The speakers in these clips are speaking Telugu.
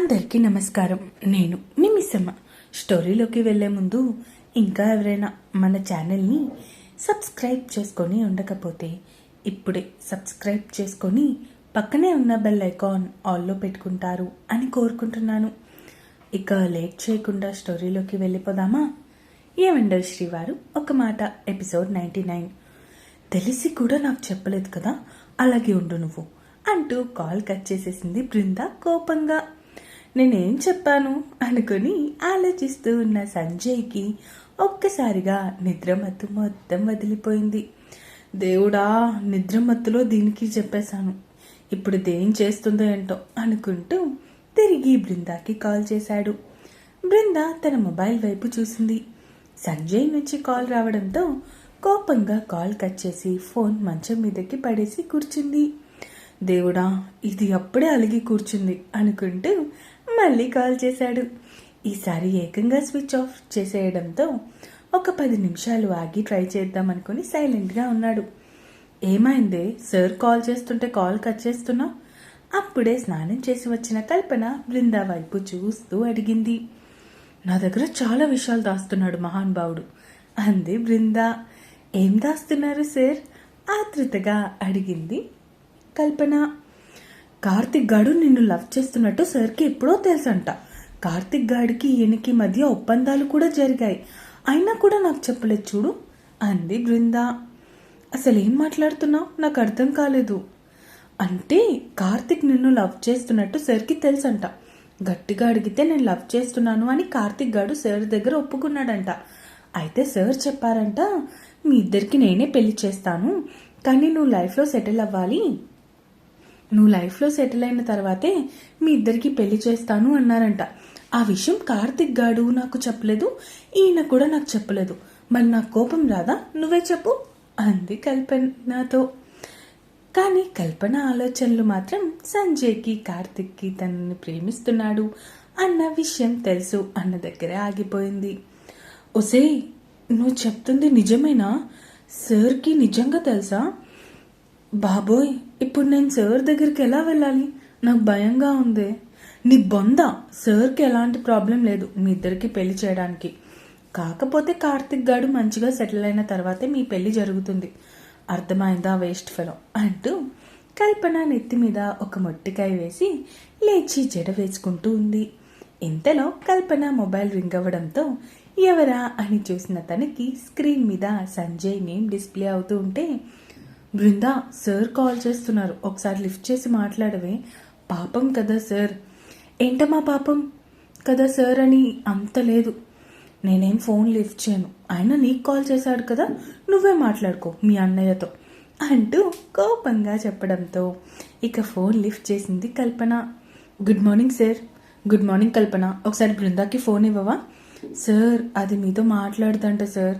అందరికీ నమస్కారం. నేను నిమిసమ్మ స్టోరీలోకి వెళ్ళే ముందు ఇంకా ఎవరైనా మన ఛానల్ని సబ్స్క్రైబ్ చేసుకొని ఉండకపోతే ఇప్పుడే సబ్స్క్రైబ్ చేసుకొని పక్కనే ఉన్న బెల్ ఐకాన్ ఆల్లో పెట్టుకుంటారు అని కోరుకుంటున్నాను. ఇక లేట్ చేయకుండా స్టోరీలోకి వెళ్ళిపోదామా? ఏమండరు శ్రీవారు ఒక మాట ఎపిసోడ్ నైంటీ నైన్. తెలిసి కూడా నాకు చెప్పలేదు కదా అలాగే ఉండు నువ్వు అంటూ కాల్ కట్ చేసేసింది బృంద కోపంగా. నేనేం చెప్పాను? అనుకుని ఆలోచిస్తూ ఉన్న సంజయ్కి ఒక్కసారిగా నిద్రమత్తు మొత్తం వదిలిపోయింది. దేవుడా నిద్రమత్తులో దీనికి చెప్పేశాను. ఇప్పుడు దేం చేస్తుందో ఏంటో అనుకుంటూ తిరిగి బృందాకి కాల్ చేశాడు. బృంద తన మొబైల్ వైపు చూసింది. సంజయ్ నుంచి కాల్ రావడంతో కోపంగా కాల్ కట్ చేసి ఫోన్ మంచం మీదకి పడేసి కూర్చుంది. దేవుడా ఇది అప్పుడే అలిగి కూర్చుంది అనుకుంటూ మళ్ళీ కాల్ చేశాడు. ఈసారి ఏకంగా స్విచ్ ఆఫ్ చేసేయడంతో ఒక పది నిమిషాలు ఆగి ట్రై చేద్దాం అనుకుని సైలెంట్గా ఉన్నాడు. ఏమైందే? సార్ కాల్ చేస్తుంటే కాల్ కట్ చేస్తున్నావు? అప్పుడే స్నానం చేసి వచ్చిన కల్పన బృందా వైపు చూస్తూ అడిగింది. నా దగ్గర చాలా విషయాలు దాస్తున్నాడు మహానుభావుడు అంది బృందా. ఏం దాస్తున్నారు సార్? ఆతృతగా అడిగింది కల్పన. కార్తిక్ గాడు నిన్ను లవ్ చేస్తున్నట్టు సార్కి ఎప్పుడో తెలుసంట. కార్తిక్ గాడికి ఈయనకి మధ్య ఒప్పందాలు కూడా జరిగాయి. అయినా కూడా నాకు చెప్పలేదు చూడు. అంది బృంద. అసలు ఏం మాట్లాడుతున్నావు? నాకు అర్థం కాలేదు. అంటే కార్తిక్ నిన్ను లవ్ చేస్తున్నట్టు సార్కి తెలుసంట. గట్టిగా అడిగితే నేను లవ్ చేస్తున్నాను అని కార్తిక్ గాడు సార్ దగ్గర ఒప్పుకున్నాడంట. అయితే సార్ చెప్పారంట మీ ఇద్దరికి నేనే పెళ్ళి చేస్తాను. కానీ నువ్వు లైఫ్లో సెటిల్ అవ్వాలి. నువ్వు లైఫ్లో సెటిల్ అయిన తర్వాతే మీ ఇద్దరికి పెళ్ళి చేస్తాను అన్నారంట. ఆ విషయం కార్తిక్ గాడు నాకు చెప్పలేదు ఈయన కూడా నాకు చెప్పలేదు. మరి నాకు కోపం రాదా? నువ్వే చెప్పు అంది కల్పనతో. కానీ కల్పన ఆలోచనలు మాత్రం సంజయ్కి కార్తిక్కి తనని ప్రేమిస్తున్నాడు అన్న విషయం తెలుసు అన్న దగ్గరే ఆగిపోయింది. ఒసే నువ్వు చెప్తుంది నిజమేనా? సార్కి నిజంగా తెలుసా? బాబోయ్ ఇప్పుడు నేను సార్ దగ్గరికి ఎలా వెళ్ళాలి? నాకు భయంగా ఉంది. నీ బొంద సార్కి ఎలాంటి ప్రాబ్లం లేదు మీ ఇద్దరికి పెళ్ళి చేయడానికి. కాకపోతే కార్తిక్ గాడు మంచిగా సెటిల్ అయిన తర్వాతే మీ పెళ్ళి జరుగుతుంది. అర్థమైందా వేస్ట్ ఫెలో? అంటూ కల్పన నెత్తి మీద ఒక మొట్టికాయ వేసి లేచి జడ వేసుకుంటూ ఉంది. ఇంతలో కల్పన మొబైల్ రింగ్ అవ్వడంతో ఎవరా అని చూసిన తనకి స్క్రీన్ మీద సంజయ్ నేమ్ డిస్ప్లే అవుతూ ఉంటే బృందా సార్ కాల్ చేస్తున్నారు. ఒకసారి లిఫ్ట్ చేసి మాట్లాడవే. పాపం కదా సార్. ఏంటమ్మా పాపం? కదా సార్ అని అంత లేదు. నేనేం ఫోన్ లిఫ్ట్ చేయను. ఆయన నీకు కాల్ చేశాడు కదా నువ్వే మాట్లాడుకో మీ అన్నయ్యతో అంటూ కోపంగా చెప్పడంతో ఇక ఫోన్ లిఫ్ట్ చేసింది Kalpana. Good morning sir. Good morning Kalpana. ఒకసారి బృందాకి ఫోన్ ఇవ్వవా? సార్ అది మీతో మాట్లాడుతంట సార్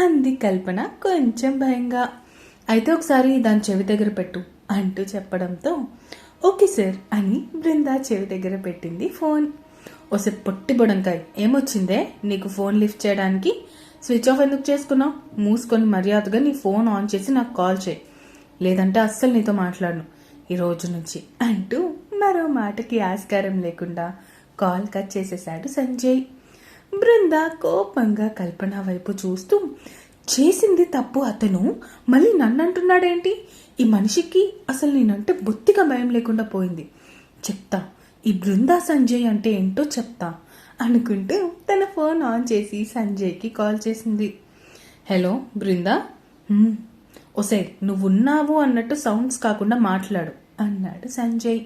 అంది కల్పన కొంచెం భయంగా. అయితే ఒకసారి దాని చెవి దగ్గర పెట్టు అంటూ చెప్పడంతో ఓకే సార్ అని బృందా చెవి దగ్గర పెట్టింది ఫోన్. ఓసే పొట్టి బొడంకాయ్ ఏమొచ్చిందే? నీకు ఫోన్ లిఫ్ట్ చేయడానికి? స్విచ్ ఆఫ్ ఎందుకు చేసుకున్నావు? మూసుకొని మర్యాదగా నీ ఫోన్ ఆన్ చేసి నాకు కాల్ చేయి. లేదంటే అస్సలు నీతో మాట్లాడను ఈ రోజు నుంచి అంటూ మరో మాటకి ఆస్కారం లేకుండా కాల్ కట్ చేసేశాడు సంజయ్. బృంద కోపంగా కల్పన వైపు చూస్తూ చేసింది తప్పు అతను? మళ్ళీ నన్ను అంటున్నాడేంటి ఈ మనిషికి అసలు నేనంటే బొత్తిగా భయం లేకుండా పోయింది. చెప్తా ఈ బృందా సంజయ్ అంటే ఏంటో చెప్తా. అనుకుంటూ తన ఫోన్ ఆన్ చేసి సంజయ్కి కాల్ చేసింది. హలో బృందా? "హ్మ్, ఒసే నువ్వున్నావు అన్నట్టు సౌండ్స్ కాకుండా మాట్లాడు అన్నాడు సంజయ్.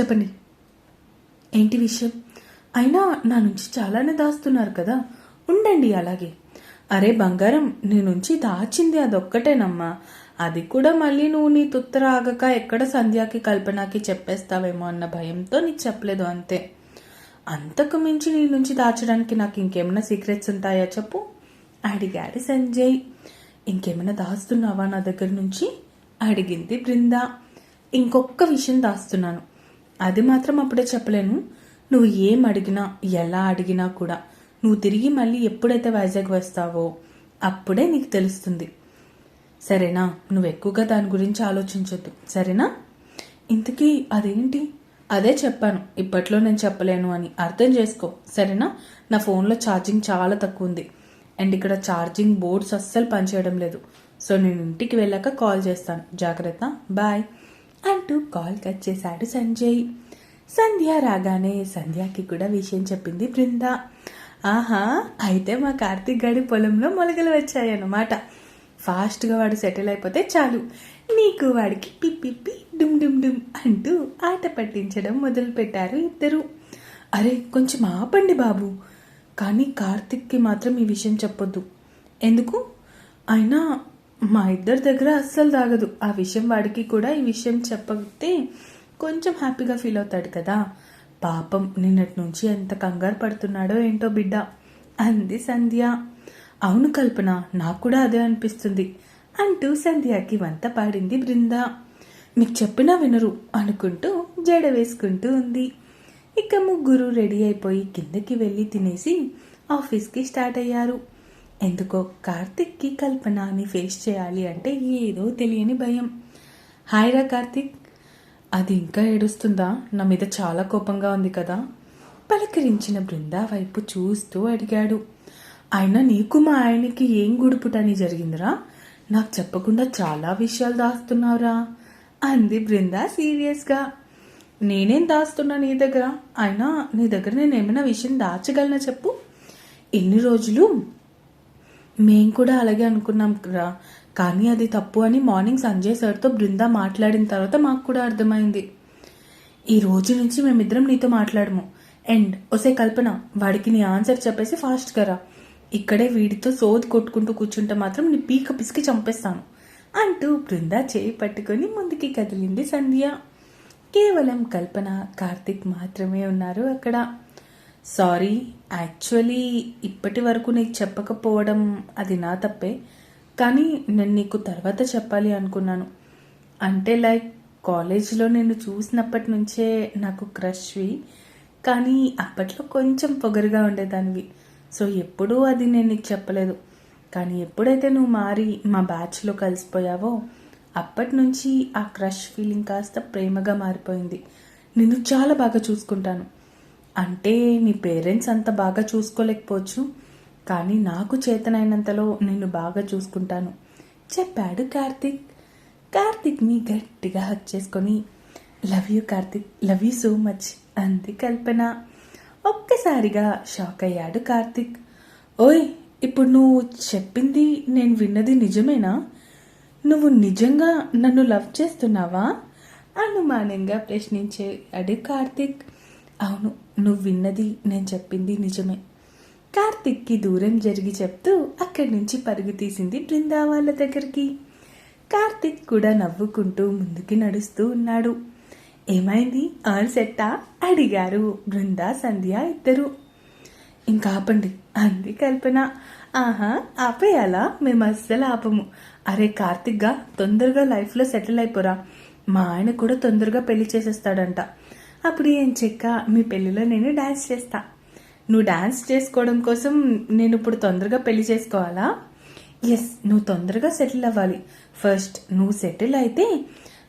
చెప్పండి. ఏంటి విషయం? అయినా నా నుంచి చాలానే దాస్తున్నారు కదా. ఉండండి అలాగే. అరే బంగారం నీ నుంచి దాచింది అదొక్కటేనమ్మా. అది కూడా మళ్ళీ నువ్వు నీ తుత్తరాగక ఎక్కడ సంధ్యాకి కల్పనకి చెప్పేస్తావేమో అన్న భయంతో నీకు చెప్పలేదు అంతే. అంతకు మించి నీ నుంచి దాచడానికి నాకు ఇంకేమైనా సీక్రెట్స్ ఉంటాయా చెప్పు? అడిగాడు సంజయ్. ఇంకేమైనా దాస్తున్నావా నా దగ్గర నుంచి? అడిగింది బృంద. ఇంకొక విషయం దాస్తున్నాను. అది మాత్రం అప్పుడే చెప్పలేను. నువ్వు ఏం అడిగినా ఎలా అడిగినా కూడా నువ్వు తిరిగి మళ్ళీ ఎప్పుడైతే వైజాగ్ వస్తావో అప్పుడే నీకు తెలుస్తుంది. సరేనా? నువ్వు ఎక్కువగా దాని గురించి ఆలోచించొద్దు. సరేనా? ఇంతకీ అదేంటి? అదే చెప్పాను. ఇప్పట్లో నేను చెప్పలేను అని అర్థం చేసుకో. సరేనా? నా ఫోన్లో ఛార్జింగ్ చాలా తక్కువ ఉంది. అండ్ ఇక్కడ ఛార్జింగ్ బోర్డ్స్ అస్సలు పనిచేయడం లేదు. సో నేను ఇంటికి వెళ్ళాక కాల్ చేస్తాను. జాగ్రత్త. బాయ్. అంటూ కాల్ కట్ చేశాడు సంజయ్. సంధ్య రాగానే సంధ్యకి కూడా విషయం చెప్పింది బృందా. ఆహా అయితే మా కార్తీక్ గారి పొలంలో మొలకలు వచ్చాయన్నమాట. ఫాస్ట్గా వాడు సెటిల్ అయిపోతే చాలు. నీకు వాడికి పిప్పిప్పి డుమ్ డుమ్ డుమ్ అంటూ ఆట పట్టించడం మొదలుపెట్టారు ఇద్దరు. అరే కొంచెం ఆపండి బాబు. కానీ కార్తిక్కి మాత్రం ఈ విషయం చెప్పొద్దు. ఎందుకు? అయినా మా ఇద్దరి దగ్గర అస్సలు తాగదు. ఆ విషయం వాడికి కూడా ఈ విషయం చెప్పతే కొంచెం హ్యాపీగా ఫీల్ అవుతాడు కదా. పాపం నిన్నటి నుంచి ఎంత కంగారు పడుతున్నాడో ఏంటో బిడ్డ అంది సంధ్య. అవును కల్పన నాకు కూడా అదే అనిపిస్తుంది అంటూ సంధ్యకి వంత పాడింది బృంద. మీకు చెప్పినా వినరు అనుకుంటూ జడ వేసుకుంటూ ఉంది. ఇక ముగ్గురు రెడీ అయిపోయి కిందకి వెళ్ళి తినేసి ఆఫీస్కి స్టార్ట్ అయ్యారు. ఎందుకో కార్తిక్కి కల్పనని ఫేస్ చేయాలి అంటే ఏదో తెలియని భయం. హాయ్ రా కార్తిక్ అది ఇంకా ఏడుస్తుందా? నా మీద చాలా కోపంగా ఉంది కదా? పలకరించిన బృందా వైపు చూస్తూ అడిగాడు. అయినా నీకు మా ఆయనకి ఏం గుడుపుటని జరిగిందిరా? నాకు చెప్పకుండా చాలా విషయాలు దాస్తున్నావురా అంది బృందా సీరియస్గా. నేనేం దాస్తున్నా నీ దగ్గర? అయినా నీ దగ్గర నేను ఏమైనా విషయం దాచగలనా చెప్పు? ఎన్ని రోజులు? మేం కూడా అలాగే అనుకున్నాం రా. కానీ అది తప్పు అని మార్నింగ్ సంజయ్ సార్తో బృందా మాట్లాడిన తర్వాత మాకు కూడా అర్థమైంది. ఈ రోజు నుంచి మేమిద్దరం నీతో మాట్లాడము. అండ్ ఒసే కల్పన. వాడికి నీ ఆన్సర్ చెప్పేసి ఫాస్ట్గా రా. ఇక్కడే వీడితో సోది కొట్టుకుంటూ కూర్చుంటే మాత్రం నీ పీక పిసికి చంపేస్తాను. అంటూ బృంద చేయి పట్టుకొని ముందుకి కదిలింది సంధ్య. కేవలం కల్పన కార్తిక్ మాత్రమే ఉన్నారు అక్కడ. సారీ యాక్చువల్లీ ఇప్పటి వరకు నీకు చెప్పకపోవడం అది నా తప్పే. కానీ నేను నీకు తర్వాత చెప్పాలి అనుకున్నాను. అంటే లైక్ కాలేజీలో నేను చూసినప్పటి నుంచే నాకు క్రష్వి కానీ అప్పట్లో కొంచెం పొగరుగా ఉండేదానివి. సో ఎప్పుడూ అది నేను నీకు చెప్పలేదు. కానీ ఎప్పుడైతే నువ్వు మారి మా బ్యాచ్లో కలిసిపోయావో అప్పటి నుంచి ఆ క్రష్ ఫీలింగ్ కాస్త ప్రేమగా మారిపోయింది. నిన్ను చాలా బాగా చూసుకుంటాను. అంటే నీ పేరెంట్స్ అంత బాగా చూసుకోలేకపోవచ్చు. కానీ నాకు చేతనైనంతలో నిన్ను బాగా చూసుకుంటాను. చెప్పాడు కార్తిక్. కార్తిక్ని గట్టిగా హక్ చేసుకొని love you Karthik. Love you so much అంది కల్పన. ఒక్కసారిగా షాక్ అయ్యాడు కార్తిక్. ఓయ్ ఇప్పుడు నువ్వు చెప్పింది నేను విన్నది నిజమేనా? నువ్వు నిజంగా నన్ను లవ్ చేస్తున్నావా? అనుమానంగా ప్రశ్నించే అడి కార్తిక్. అవును నువ్వు విన్నది నేను చెప్పింది నిజమే. కార్తిక్కి దూరం జరిగి చెప్తూ అక్కడి నుంచి పరుగు తీసింది బృందా వాళ్ళ దగ్గరికి. కార్తిక్ కూడా నవ్వుకుంటూ ముందుకి నడుస్తూ ఉన్నాడు. ఏమైంది? ఆల్ సెట్టా? అడిగారు బృందా సంధ్య ఇద్దరు. ఇంకా ఆపండి అంది కల్పన. ఆహా ఆపేయాలా? మేము అస్సలు ఆపము. అరే కార్తిక్గా తొందరగా లైఫ్లో సెటిల్ అయిపోరా. మా ఆయన కూడా తొందరగా పెళ్ళి చేసేస్తాడంట. అప్పుడు ఏం చెక్క? మీ పెళ్ళిలో నేను డాన్స్ చేస్తా. నువ్వు డాన్స్ చేసుకోవడం కోసం నేను ఇప్పుడు తొందరగా పెళ్ళి చేసుకోవాలా? ఎస్ నువ్వు తొందరగా సెటిల్ అవ్వాలి. ఫస్ట్ నువ్వు సెటిల్ అయితే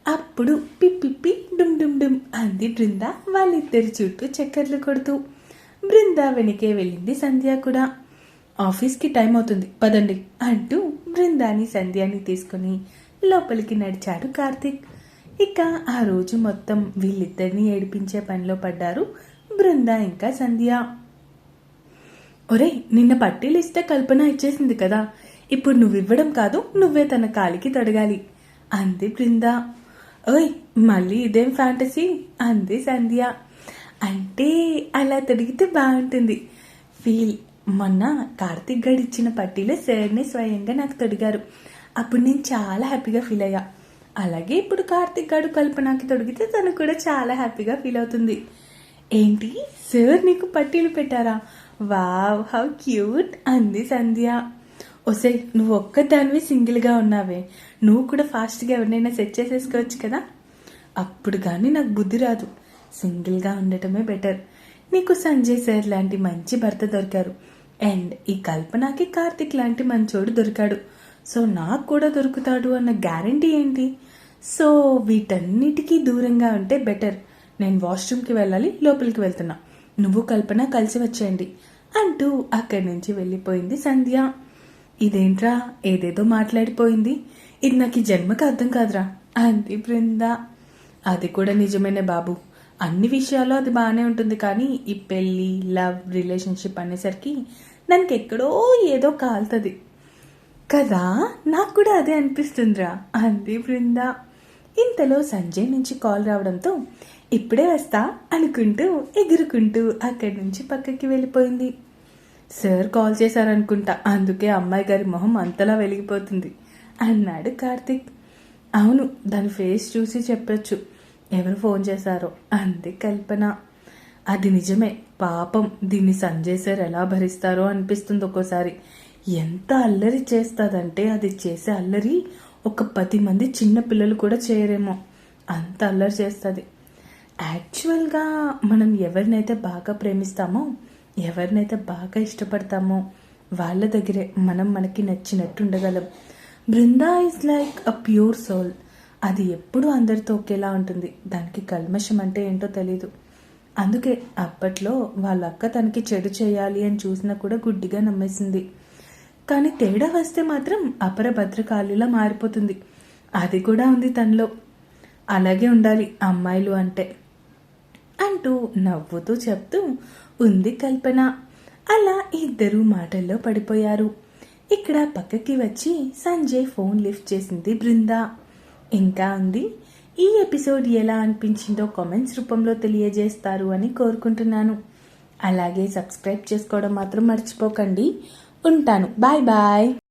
అప్పుడు పిప్పి డుమ్ డుమ్ డుమ్ అంది బృంద వాళ్ళిద్దరి చుట్టూ చక్కర్లు కొడుతూ. బృంద వెనకే వెళ్ళింది సంధ్య కూడా. ఆఫీస్కి టైం అవుతుంది పదండి అంటూ బృందాని సంధ్యాని తీసుకుని లోపలికి నడిచాడు కార్తీక్. ఇక ఆ రోజు మొత్తం వీళ్ళిద్దరిని ఏడిపించే పనిలో పడ్డారు బృంద ఇంకా సంధ్య. ఒరే నిన్న పట్టీలు ఇస్తే కల్పన ఇచ్చేసింది కదా. ఇప్పుడు నువ్వు ఇవ్వడం కాదు నువ్వే తన కాలికి తొడగాలి. అంది బృంద. ఓయ్ మళ్ళీ ఇదేం ఫ్యాంటసీ అంది సంధ్య. అంటే అలా తొడిగితే బాగుంటుంది. ఫీల్ మొన్న కార్తిక్ గడ్ ఇచ్చిన పట్టీలో సార్ని స్వయంగా నాకు తొడిగారు. అప్పుడు నేను చాలా హ్యాపీగా ఫీల్ అయ్యా. అలాగే ఇప్పుడు కార్తిక్ గడు కల్పనకి తొడిగితే తను కూడా చాలా హ్యాపీగా ఫీల్ అవుతుంది. ఏంటి సార్ నీకు పట్టీలు పెట్టారా? వావ్ హౌ క్యూట్ అంది సంధ్య. ఒసే నువ్వు ఒక్కదానివి సింగిల్గా ఉన్నావే. నువ్వు కూడా ఫాస్ట్గా ఎవరినైనా సెట్ చేసేసుకోవచ్చు కదా? అప్పుడు కానీ నాకు బుద్ధి రాదు. సింగిల్గా ఉండటమే బెటర్. నీకు సంజయ్ సార్ లాంటి మంచి భర్త దొరికారు. అండ్ ఈ కల్పనకి కార్తిక్ లాంటి మంచోడు దొరికాడు. సో నాకు కూడా దొరుకుతాడు అన్న గ్యారంటీ ఏంటి? సో వీటన్నిటికీ దూరంగా ఉంటే బెటర్. నేను వాష్రూమ్కి వెళ్ళాలి లోపలికి వెళ్తున్నా. నువ్వు కల్పన కలిసి వచ్చేయండి అంటూ అక్కడి నుంచి వెళ్ళిపోయింది సంధ్య. ఇదేంట్రా? ఏదేదో మాట్లాడిపోయింది. ఇది నాకు ఈ జన్మకు అర్థం కాదురా అంది బృంద. అది కూడా నిజమేనే బాబు. అన్ని విషయాల్లో అది బాగానే ఉంటుంది కానీ ఈ పెళ్ళి లవ్ రిలేషన్షిప్ అనేసరికి నాకు ఎక్కడో ఏదో కాలుతుంది. కదా? నాకు కూడా అదే అనిపిస్తుందిరా అంది బృంద. ఇంతలో సంజయ్ నుంచి కాల్ రావడంతో ఇప్పుడే వస్తా అనుకుంటూ ఎగురుకుంటూ అక్కడి నుంచి పక్కకి వెళ్ళిపోయింది. సార్ కాల్ చేశారనుకుంటా అందుకే అమ్మాయి గారి మొహం అంతలా వెలిగిపోతుంది అన్నాడు కార్తిక్. అవును దాని ఫేస్ చూసి చెప్పొచ్చు ఎవరు ఫోన్ చేశారో అంది కల్పన. అది నిజమే పాపం దీన్ని సంజయ్ సార్ ఎలా భరిస్తారో అనిపిస్తుంది ఒక్కోసారి. ఎంత అల్లరి చేస్తుందంటే అది చేసే అల్లరి ఒక పది మంది చిన్న పిల్లలు కూడా చేయరేమో అంత అల్లరి చేస్తుంది. యాక్చువల్గా మనం ఎవరినైతే బాగా ప్రేమిస్తామో ఎవరినైతే బాగా ఇష్టపడతామో వాళ్ళ దగ్గరే మనం మనకి నచ్చినట్టు ఉండగలం. Brinda is like a pure soul అది ఎప్పుడూ అందరితో ఒకేలా ఉంటుంది. దానికి కల్మషం అంటే ఏంటో తెలీదు. అందుకే అప్పట్లో వాళ్ళ అక్క తనకి చెడు చేయాలి అని చూసినా కూడా గుడ్డిగా నమ్మేసింది. కానీ తేడా వస్తే మాత్రం అపర భద్రకాళిలా మారిపోతుంది. అది కూడా ఉంది తనలో. అలాగే ఉండాలి అమ్మాయిలు అంటే. అంటూ నవ్వుతూ చెప్తూ ఉంది కల్పన. అలా ఇద్దరు మాటల్లో పడిపోయారు. ఇక్కడ పక్కకి వచ్చి సంజయ్ ఫోన్ లిఫ్ట్ చేసింది బృంద. ఇంకా ఉంది? ఈ ఎపిసోడ్ ఎలా అనిపించిందో కామెంట్స్ రూపంలో తెలియజేస్తారు అని కోరుకుంటున్నాను. అలాగే సబ్స్క్రైబ్ చేసుకోవడం మాత్రం మర్చిపోకండి. ఉంటాను. Bye bye.